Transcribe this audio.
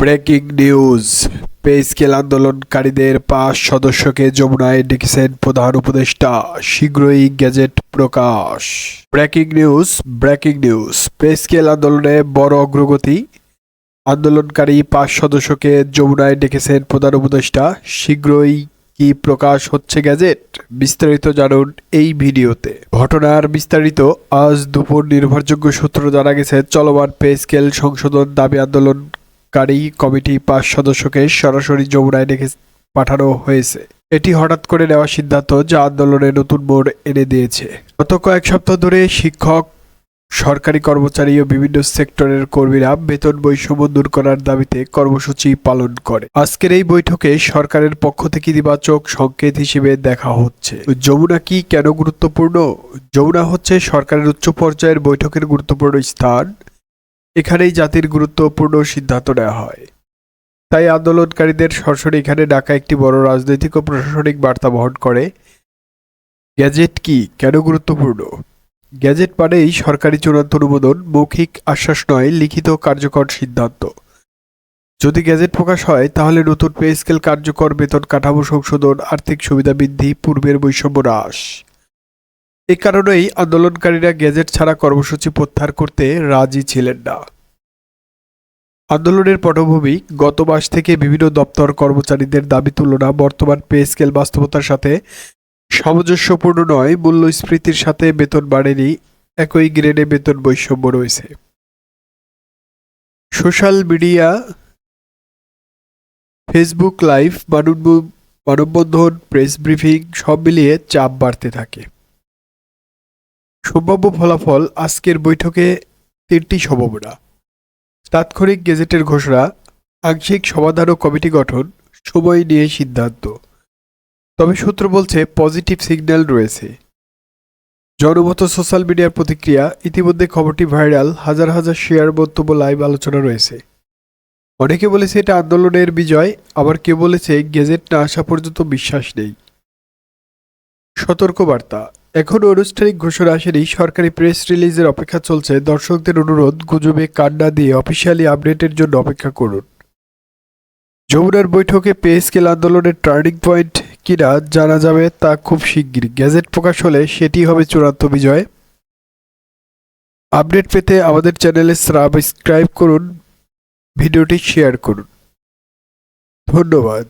Breaking news. Pay scale আন্দোলনকারীদের পাঁচ সদস্যকে যমুনায় ডেকেছেন প্রধান উপদেষ্টা। শীঘ্রই গ্যাজেট প্রকাশ। Breaking news breaking news. Pay scale আন্দোলনে বড় অগ্রগতি। আন্দোলনকারী পাঁচ সদস্যকে যমুনায় ডেকেছেন প্রধান উপদেষ্টা। শীঘ্রই কি প্রকাশ হচ্ছে গ্যাজেট? বিস্তারিত জানুন এই ভিডিওতে। ঘটনার বিস্তারিত আজ দুপুর নির্ভরযোগ্য সূত্র জানা গেছে, চলমান পে স্কেল সংশোধন দাবি আন্দোলনকারী কমিটি পাঁচ সদস্যকে সরাসরি যমুনায় ডেকে পাঠানো হয়েছে। এটি হঠাৎ করে নেওয়া সিদ্ধান্ত যা আন্দোলনে নতুন মোড় এনে দিয়েছে। গত কয়েক সপ্তাহ ধরে শিক্ষক, সরকারি কর্মচারী ও বিভিন্ন সেক্টরের কর্মীরা বেতন বৈষম্য দূর করার দাবিতে কর্মসূচি পালন করে। আজকের এই বৈঠকে সরকারের পক্ষ থেকে ইতিবাচক সংকেত হিসেবে দেখা হচ্ছে। যমুনা কি কেন গুরুত্বপূর্ণ? যমুনা হচ্ছে সরকারের উচ্চ পর্যায়ের বৈঠকের গুরুত্বপূর্ণ স্থান। এখানেই জাতির গুরুত্বপূর্ণ সিদ্ধান্ত নেওয়া হয়। তাই আন্দোলনকারীদের সরাসরি এখানে ডাকা একটি বড় রাজনৈতিক ও প্রশাসনিক বার্তা বহন করে, গ্যাজেট কি? কেন গুরুত্বপূর্ণ? গ্যাজেট মানেই সরকারি চূড়ান্ত অনুমোদন, মৌখিক আশ্বাস নয়, লিখিত কার্যকর সিদ্ধান্ত। যদি গ্যাজেট প্রকাশ হয়, তাহলে নতুন পে স্কেল কার্যকর বেতন কাঠামো সংশোধন, আর্থিক সুবিধা বৃদ্ধি, পূর্বের বৈষম্য হ্রাস। এ কারণেই আন্দোলনকারীরা গ্যাজেট ছাড়া কর্মসূচি প্রত্যাহার করতে রাজি ছিলেন না। আন্দোলনের পটভূমি গত মাস থেকে বিভিন্ন দপ্তর কর্মচারীদের দাবি তুলনা বর্তমান পে স্কেল বাস্তবতার সাথে সামঞ্জস্যপূর্ণ নয়, মূল্যস্ফীতির সাথে বেতন বাড়েনি, একই গ্রেডে বেতন বৈষম্য রয়েছে। সোশ্যাল মিডিয়া, ফেসবুক লাইভ, মানব মানববন্ধন, প্রেস ব্রিফিং সব মিলিয়ে চাপ বাড়তে থাকে। সম্ভাব্য ফলাফল আজকের বৈঠকে তিনটি সম্ভাবনা। তাৎক্ষণিক গেজেটের ঘোষণা, আংশিক সমাধান ও কমিটি গঠন, সময় নিয়ে সিদ্ধান্ত। তবে সূত্র বলছে পজিটিভ সিগন্যাল রয়েছে। জনমত সোশ্যাল মিডিয়ার প্রতিক্রিয়া, ইতিমধ্যে খবরটি ভাইরাল, হাজার হাজার শেয়ার মন্তব্য লাইভ আলোচনা রয়েছে। অনেকে বলেছে এটা আন্দোলনের বিজয়, আবার কেউ বলেছে গেজেট না আসা পর্যন্ত বিশ্বাস নেই। সতর্কবার্তা এখনও আনুষ্ঠানিক ঘোষণা আসেনি। সরকারি প্রেস রিলিজের অপেক্ষা চলছে। দর্শকদের অনুরোধ, গুজবে কান্না দিয়ে অফিসিয়ালি আপডেটের জন্য অপেক্ষা করুন। যমুনার বৈঠকে পে স্কেল আন্দোলনের টার্নিং পয়েন্ট কিনা জানা যাবে তা খুব শিগগির। গ্যাজেট প্রকাশ হলে সেটি হবে চূড়ান্ত বিজয়। আপডেট পেতে আমাদের চ্যানেলে সাবস্ক্রাইব করুন, ভিডিওটি শেয়ার করুন। ধন্যবাদ।